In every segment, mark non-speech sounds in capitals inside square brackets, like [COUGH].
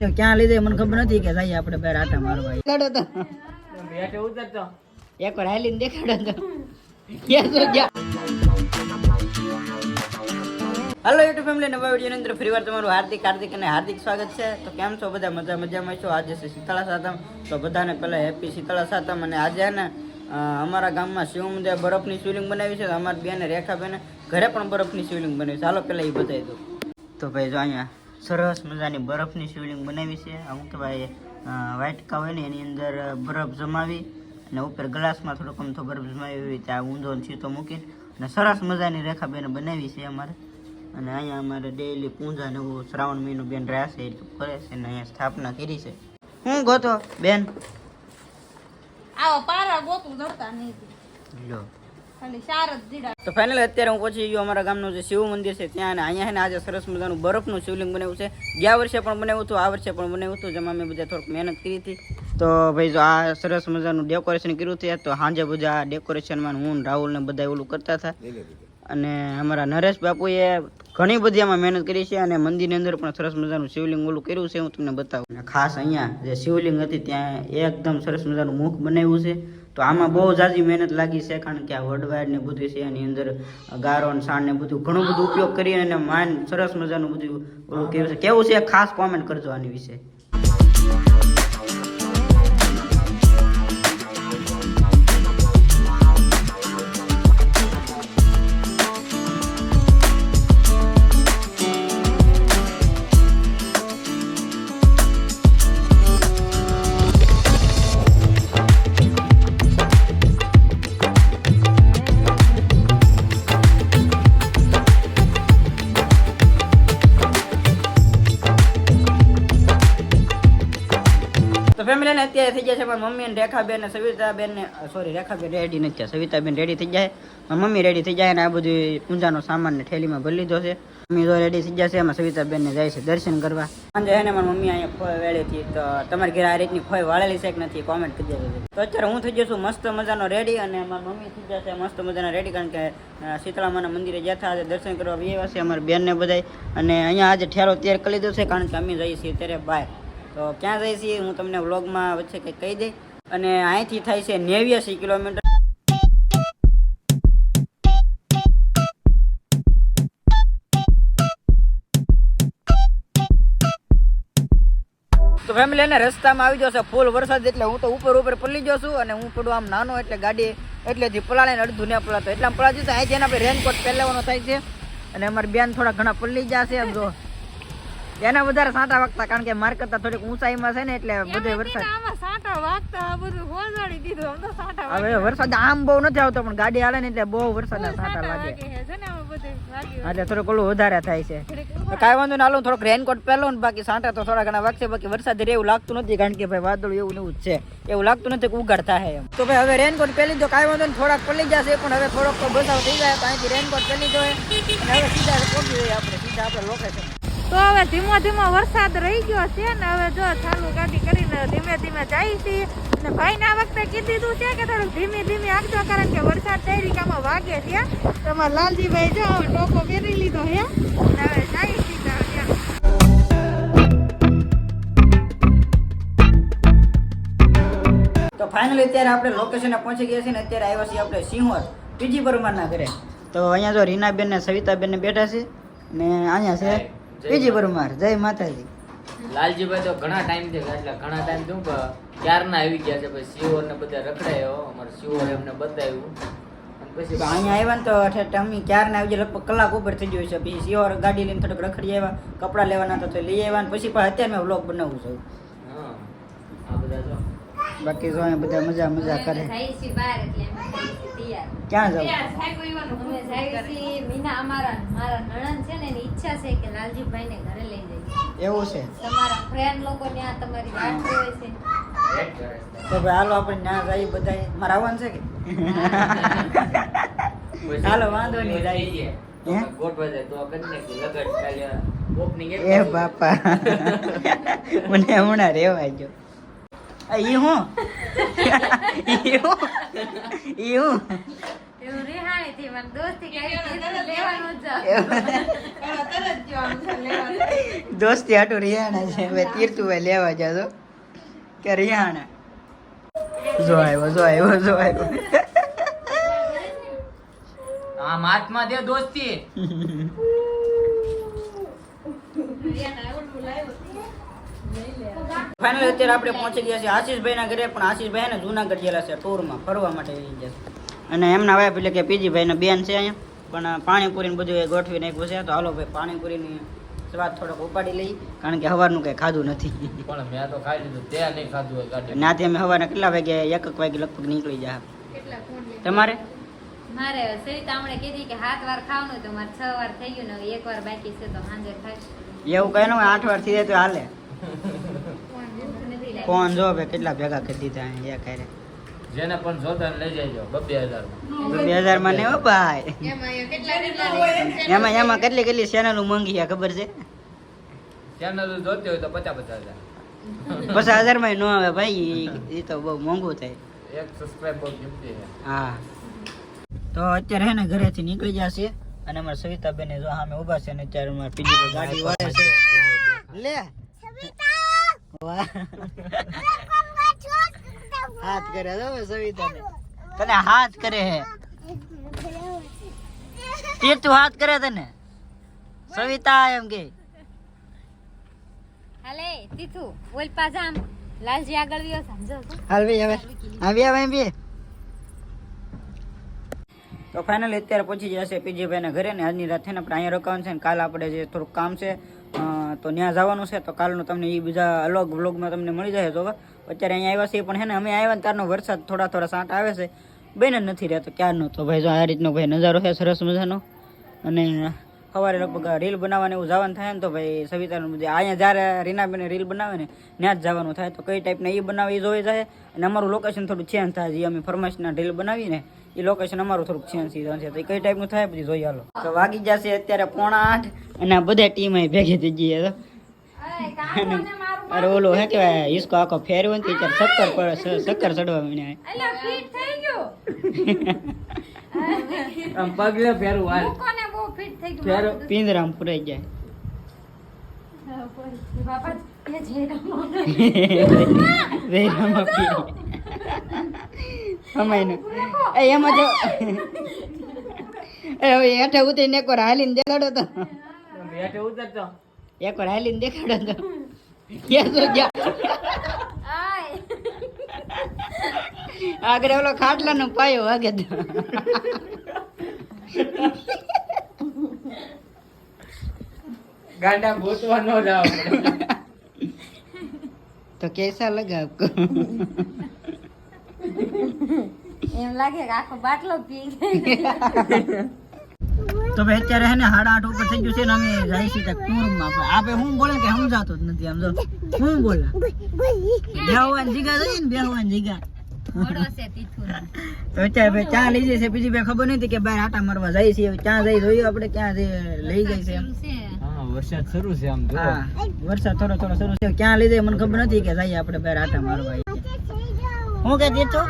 ક્યાં લીધે મને ખબર નથી કે જઈએ આપણે બે આટા મારવા. દેખાડો તો. બેઠે ઉતરતો એક વાર હાલીને દેખાડો તો. ક્યાં છો ગયા હાલો યુટ્યુબ ફેમિલી નવા વીડિયો અંદર ફરીવાર તમારું હાર્દિક હાર્દિક અને હાર્દિક સ્વાગત છે. તો કેમ છો બધા? મજા મજામાં છો? આજે છે શીતળા સાતમ. તો બધાને પહેલાં હેપી શીતળા સાતમ અને આજે ને અમારા ગામમાં શિવ મંદિર બરફની શિવલિંગ બનાવી છે. તો અમારી બેને રેખાબેને ઘરે પણ બરફની શિવલિંગ બનાવી છે. હાલો પહેલાં એ બતાવી દઉં. તો ભાઈ જો અહીંયા સરસ મજાની બરફની શિવલિંગ બનાવી છે. અમુક ભાઈ વાટકા હોય ને એની અંદર બરફ જમાવી અને ઉપર ગ્લાસમાં થોડોક અમથો બરફ જમાવી એવી રીતે આ ઊંધો સીધો મૂકીને અને સરસ મજાની રેખા બેન બનાવી છે અમારે. અને અહીંયા અમારે ડેઈલી પૂજા ને એવું શ્રાવણ મહિનો બેન રહેશે એટલું કરે છે અને અહીંયા સ્થાપના કરી છે. હું ગોતો બેન? આવો પારા ગોતું ધરતા નહીં. લો. તો ફાઇનલ અત્યારે હું પહોંચી ગયો અમારા ગામનું જે શિવ મંદિર છે ત્યાં અને અહીંયા છે ને આજે સરસ મજાનું બરફનું શિવલિંગ બનાવ્યું છે. ગયા વર્ષે પણ બનાવ્યું હતું આ વર્ષે પણ બનાવ્યું હતું જેમાં મેં બધા થોડુંક મહેનત કરી હતી. તો ભાઈ જો આ સરસ મજાનું ડેકોરેશન કર્યું છે તો સાંજે બધા આ ડેકોરેશનમાં હું રાહુલ ને બધા ઓલું કરતા હતા. અને અમારા નરેશ બાપુએ ઘણી બધી આમાં મહેનત કરી છે અને મંદિરની અંદર પણ સરસ મજાનું શિવલિંગ ઓલું કર્યું છે હું તમને બતાવું. અને ખાસ અહીંયા જે શિવલિંગ હતી ત્યાં એકદમ સરસ મજાનું મુખ બનાવ્યું છે. તો આમાં બહુ જાજી મહેનત લાગી છે, કારણ કે આ વડવાયર ને બધું છે, એની અંદર ગારો ને સાણ ને બધું ઘણું બધું ઉપયોગ કરી અને માન સરસ મજાનું બધું કર્યું છે, કેવું છે? ખાસ કોમેન્ટ કરજો આની વિશે. ને અત્યારે થઈ જશે પણ મમ્મી અને રેખાબેન ને સવિતાબેન ને સોરી રેખાબેન રેડી નથી થયા, સવિતાબેન રેડી થઈ જાય. મમ્મી રેડી થઈ જાય અને આ બધું પૂજાનો સામાન ને થેલીમાં ભરી લીધો છે. મમ્મી તો રેડી થઈ જશે, એમાં સવિતાબેન ને જાય છે દર્શન કરવા. સાંજે છે ને મારી મમ્મી અહીંયા ખોય વેળી હતી તો તમારી ઘેર આ રીતની ખોય વાળેલી છે કે નથી કોમેન્ટ કરી દેજો. તો અત્યારે હું થઈ જશું મસ્ત મજાનો રેડી અને મારી મમ્મી થઈ જશે મસ્ત મજાના રેડી કારણ કે શીતળામાના મંદિરે જતા આજે દર્શન કરવા આવ્યા છે અમારી બેન ને બધાય. અને અહીંયા આજે ઠેરો તૈયાર કરી લીધો છે, કારણ કે અમે જઈએ છીએ ત્યારે બહાર તો ક્યાં જઈએ છીએ હું તમને વ્લોગમાં વચ્ચે કંઈક કહી દઈ અને અહીંથી થાય છે નેવ્યાસી કિલોમીટર. તો ફેમિલી એને રસ્તામાં આવી જશે ફૂલ વરસાદ એટલે હું તો ઉપર ઉપર પલ્લી જાઉં છું અને હું પડું આમ નાનો એટલે ગાડી એટલેથી પલાળીને અડધું ને પલાતો એટલા પલાળી જશે અહીંથી એના રેનકોટ પહેરવાનો થાય છે. અને અમારી બેન થોડા ઘણા પલ્લી જશે આમ જો એના વધારે સાંટા વાગતા કારણ કે માર કરતા થોડીક ઊંચાઈમાં છે ને એટલે બધે વરસાદ. આમાં સાટા વાગતા બધું હોજાડી દીધું તો સાટા હવે વરસાદ આમ બહુ નથી આવતો પણ ગાડી હાલે ને એટલે બહુ વરસાદના સાંટા લાગે. ને એટલે થોડુંક ઓલું વધારે થાય છે. તો કાંઈ વાંધો ના હાલો થોડોક રેનકોટ પહેલો ને બાકી સાંટા તો થોડા ઘણા વાગશે બાકી વરસાદ એવું લાગતું નથી કારણ કે ભાઈ વાદળ એવું ને એવું જ છે. એવું લાગતું નથી કે થાય એમ. તો ભાઈ હવે રેનકોટ પહેલી દો કાંઈ વાંધો નહીં થોડાક પડી જશે પણ હવે થોડોક તો બસાવ થઈ જાય તો અહીંથી રેનકોટ પહેલી દો અને હવે સીધા પહોંચી જઈએ આપણે સીધા આપણે લોકેશન તો હવે ધીમો ધીમો વરસાદ રહી ગયો છે ને હવે જો ચાલુ ગાડી કરીને ધીમે ધીમે જાય છે. અને ભાઈને આ વખતે કીધી છે કે થોડુંક ધીમે ધીમે આગજો કારણ કે વરસાદ તૈરિકામાં વાગે છે. તમારા લાલજીભાઈ જો ટોપો પહેરી લીધો છે. હવે જાય છે તો ફાઇનલી અત્યારે આપણે લોકેશને પહોંચી ગયા છીએ ને અત્યારે આવ્યા છીએ આપણે સિંહોર પીજી પરમારના ઘરે. તો અહીંયા જો રીનાબેન ને સવિતાબેન ને બેઠા છે. ને અહીંયા છે. પીજી પરમાર જય માતાજી. લાલજીભાઈ તો ઘણા ટાઈમથી એટલે ઘણા ટાઈમ શું કે ક્યારના આવી ગયા છે? પછી સિયોર ને બધા રખડાયો. અમારે સિયોર એમને બતાવ્યું. પછી અહીંયા આવ્યા ને તો ઠેઠ અમે ક્યારના આવી ગયા? લગભગ કલાક ઉપર થઈ ગયો છે. પછી સિંહોર ગાડી લઈને થોડુંક રખડી આવ્યા કપડાં લેવાના તો લઈ આવ્યા ને પછી પણ અત્યારે મેં વ્લોગ બનાવું છું. બાકી જો બધા મજા મજા કરે. જઈએ ક્યાં જાવ? મીના અમારા મારા નણંદ છે ને એની ઈચ્છા છે કે લાલજીભાઈને ઘરે લઈ જાય એવું છે? તમારા ફ્રેન્ડ લોકો ત્યાં તમારી જોવે છે. તો ભાઈ હાલો આપણે ત્યાં જઈએ બધા મારે આવવાનું છે કે? હાલો, વાંધો નહીં, એક એ બાપા. [LAUGHS] મને હમણાં રેવા ગયો. ઈ હું ઈ હું ઈ હું એવું રિહાણી થી મને દોસ્તી કરી લેવાનું જ દોસ્તી હાટું રિહાણા છે. હવે તીર્થુભાઈ લેવા જાજો કે રિહાણા. જો આવ્યો જો આવ્યો જો આવ્યો આમ હાથમાં દે દોસ્તી. [LAUGHS] ફાઇનલ અત્યારે આપણે પહોંચી ગયા છીએ આશીષભાઈના ઘરે પણ આશીષભાઈ ને જુનાગઢ ગયેલા છે ટૂરમાં ફરવા માટે ગયા છે. અને એમના વાઈફ એટલે કે પીજીભાઈના બેન છે અહીંયા પણ પાણીપુરી ને બધું એ ગોઠવી નાખ્યું છે. તો હાલો ભાઈ પાણીપુરીની સ્વાદ થોડોક ઉપાડી લઈ કારણ કે હવારનું કંઈ ખાધું નથી. પણ મેં તો ખાઈ લીધું તે નહીં ખાધું હોય ગાડી નાથી અમે સવારના કેટલા વાગે એક એક વાગે લગભગ નીકળી જાય તમારે? મારે સરિતા હમણે કીધી કે સાત વાર ખાવાનું તો મારે છ વાર થઈ ગયું ને એક વાર બાકી છે તો સાંજે ખાઈશ. એવું કઈ ન હોય આઠ વાર થઈ જાય તો હાલે. ફોન જો હવે કેટલા ભેગા કરી દીધા અહીંયા ઘરે? જેને પણ જોતા લઈ જજો બબ્બે હજાર બે હજારમાં ને હો ભાઈ. એમાં એમાં કેટલી કેટલી ચેનલો મંગી છે ખબર છે? ચેનલ જોતી હોય તો પચાસ પચાસ હજાર. પચાસ હજારમાં નો આવે ભાઈ એ તો બહુ મોંઘું થાય. એક સબસ્ક્રાઇબ બહુ કિંમતી છે. હા. તો અત્યારે હે ને ઘરેથી નીકળી જશે અને અમારા સવિતાબેન જો સામે ઊભા છે ને અત્યારે અમારે પીજી ગાડી વાળે છે. લે. હાથ કરે તો સવિતા તને હાથ કરે હે. તે તું હાથ કરે તને. સવિતા એમ કે. હાલે તીથુ બોલ પાજામ લાલજી આગળ વ્યો સમજો? હાલ ભાઈ હવે. આવી આવે એમ બી તો ફાઇનલી અત્યારે પહોંચી જશે પીજીભાઈ ભાઈ ઘરે ને આજની રાત છે ને આપણે અહીંયા રોકાવાનું છે ને કાલ આપણે જે થોડુંક કામ છે તો ત્યાં જવાનું છે, તો કાલનું તમને એ બીજા અલગ વ્લોગમાં તમને મળી જાય તો અત્યારે અહીંયા આવ્યા છીએ, પણ હે ને, અમે આવ્યા ને ત્યારનો વરસાદ થોડા થોડા સાંટ આવે છે. બેન જ નથી રહેતો ક્યારનો તો ભાઈ, જો આ રીતનો ભાઈ નજારો છે, સરસ મજાનો. અને સવારે લગભગ રીલ બનાવવાનું એવું જવાનું થાય ને તો ભાઈ સવિતાનું બધું અહીંયા જ્યારે રીનાબેન રીલ બનાવે ને ત્યાં જ જવાનું થાય. તો કઈ ટાઈપના એ બનાવે એ જોઈ જાય. અને અમારું લોકેશન થોડું ચેન્જ થાય જે અમે ફરમાઈશના રીલ બનાવીને એ લોકેશન અમારું થોડુંક ચેન્જ થઈ જવાનું છે. તો એ કઈ ટાઈપનું થાય પછી જોઈ હાલો તો વાગી જશે અત્યારે પોણા આઠ અને બધે બધા ટીમ અહીં ભેગી થઈ ગઈ તો. અરે ઓલો હે કેવાય હિસકો આખો ફેરવો ને ત્યારે શક્કર પર સક્કર ચડવા ગયું. આમ પગલે ફેરવું હાલ. પિંજરામાં પુરાઈ જાય. બાપા એ જેડામાં વેરામાં [LAUGHS] પીરી સમયનું એમાં જો હવે હેઠે ઉતરીને એક વાર હાલીને દેખાડો તો. બેઠે ઉતરતો એક વાર હાલીને દેખાડો તો. આગળ ઓલો ખાટલાનો પાયો વાગે તો. ગાંડા ગોતવા ન જાવ તો કેસા લગા આપકો એમ લાગે કે આખો બાટલો પી તો ભાઈ અત્યારે હે ને સાડા આઠ ઉપર થઈ ગયું છે ને અમે જાય છીએ ટૂરમાં આપે હું બોલે કે સમજાતો જ નથી આમ જો હું બોલે? બેહવાન જીગા જઈએ ને બેહવાન જગ્યા મોડો છે તીથુ તો અત્યારે ભાઈ ચા લઈ જશે. બીજી ભાઈ ખબર નથી કે બહાર આટા મારવા જાય છે. ક્યાં જઈ જોયું આપણે ક્યાં લઈ જાય છે એમ. વરસાદ શરૂ છે. આમ હા વરસાદ થોડો થોડો શરૂ છે. ક્યાં લઈ જાય મને ખબર નથી કે જઈએ આપણે બહાર આટા મારવા. હું કે દીધો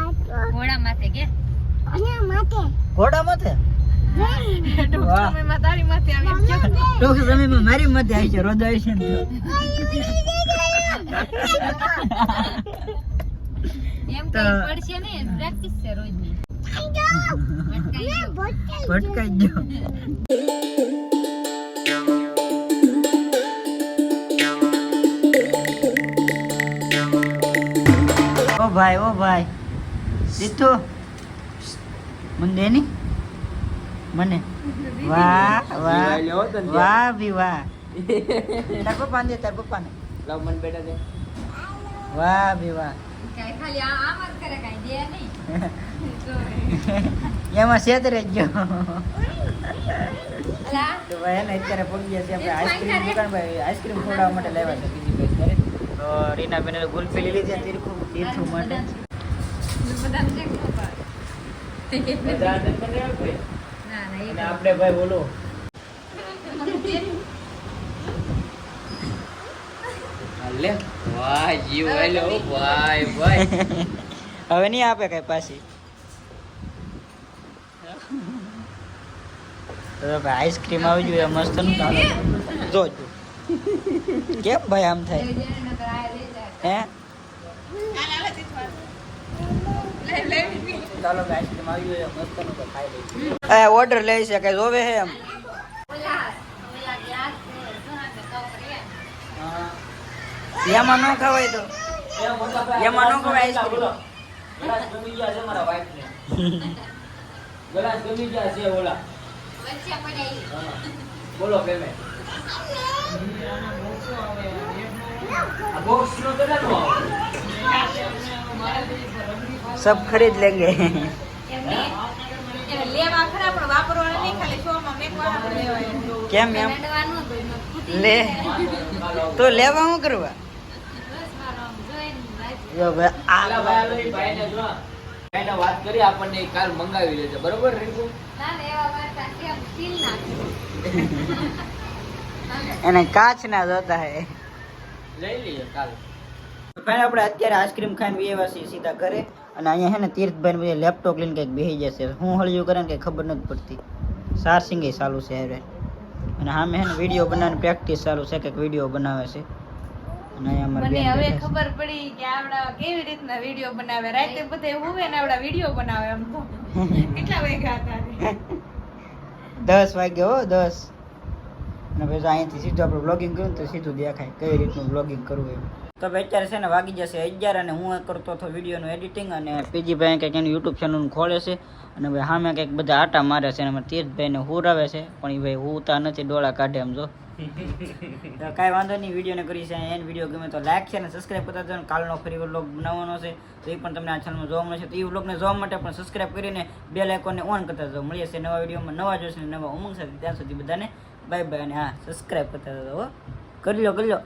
ઘોડા માથે કે? અહીંયા માથે. ઘોડા માથે? ટૂંક સમયમાં મારી માથે આવી છે રોદ આવી છે એમ તો- પડશે ને? પ્રેક્ટિસ છે રોજની. ભટકાઈ ગયો. ભાઈ ઓ ભાઈ. દીધું મને. દે ની મને વાહ વાહ વાહ ભી વાહ તાર પપ્પા દે તાર પપ્પા ને લાવ મને બેટા દે. વાહ ભી વાહ કાંઈ ખાલી આ- આમ જ કરે કાંઈ દે નહીં. [LAUGHS] એમાં સેત રહેજો. ગયો તો ભાઈ એને અત્યારે પગી ગયા છે આપણે આઈસ્ક્રીમ દુકાન ભાઈ આઈસ્ક્રીમ ખોડાવવા માટે લાવ્યા છે બીજી તો રીના બેને ગુલફી લીધી લીધી તીરખું તીરથું માટે. આપણે ભાઈ બોલો. હવે નહીં આપે કઈ પાછી. આઈસ્ક્રીમ આવી જોઈએ મસ્તનું જો જો. કેમ ભાઈ આમ થાય. હે? ચાલો આઈસ્ક્રીમ આવી ગયો મસ્તનું તો ખાઈ લઈએ. એ ઓર્ડર લઈ છે કઈ જોવે એમ? છે રે એમાં ન ખવાય તો. એમાં ન ખવાય આઈસ્ક્રીમ ગલાસ ગમી ગયા છે મારા wife ને. ગલાસ ગમી ગયા છે ઓલા વચ્ચે પડ્યા ઈ. હા. બોલો પેમેન્ટ બોક્સ નો કેટલાનો આવે. મેકવાના પણ લેવાય કેમ એમ? લે. તો લેવા શું કરવા? વાત કરી. આપણને કાલ મંગાવી લેજે. બરોબર રીંકુ? એને કાચ ના જોતા હે. લઈ લઈએ કાલ. ફાઈન આપણે અત્યારે આઈસ્ક્રીમ ખાઈને બેવા છીએ સીધા ઘરે. અને અહીંયા હે ને તીર્થભાઈ બધે લેપટોપ લઈને કંઈક બેસી જશે હું હળિયું કરે ને કંઈ ખબર નથી પડતી. સાર સિંગે ચાલુ છે હવે. અને સામે હે ને વીડિયો બનાવવાની પ્રેક્ટિસ ચાલુ છે કંઈક વીડિયો બનાવે છે. મને હવે ખબર પડી કે આવડા કેવી રીતના વીડિયો બનાવે. રાતે બધે હુવે ને આવડા વીડિયો બનાવે એમ તો. કેટલા વાગ્યા હતા [LAUGHS] દસ વાગે હો દસ. અને પછી અહીંથી સીધું આપણે બ્લોગિંગ કર્યું તો સીધું દેખાય. કઈ રીતનું બ્લોગિંગ કરવું એમ. તો ભાઈ અત્યારે છે ને વાગી જશે અગિયાર અને હું કરતો હતો વિડીયોનું એડિટિંગ અને પીજી ભાઈ કંઈક એનું યુટ્યુબ ચેનલ ખોલે છે. અને ભાઈ સામે કંઈક બધા આટા મારે છે અને તીર્થભાઈને હુરાવે છે પણ એ ભાઈ હુતા નથી ડોળા કાઢે એમ જો. [LAUGHS] તો કાંઈ વાંધો નહીં વિડીયોને કરી છે એને વીડિયો ગમે તો લાઈક છે અને સબસ્ક્રાઈબ કરતા જાઓ કાલનો ફરી વ્લોગ બનાવવાનો છે તો એ પણ તમને આ ચેનલમાં જોવા મળશે. તો એ વ્લોગને જોવા માટે પણ સબસ્ક્રાઈબ કરીને બે લાઇકોને ઓન કરતા જાઓ મળીએ છે નવા વિડીયોમાં નવા જોશે નવા ઉમંગ સાથે. ત્યાં સુધી બધાને બાય બાય અને હા સબસ્ક્રાઈબ કરતા જાઓ હો. કરી લો કરી લો.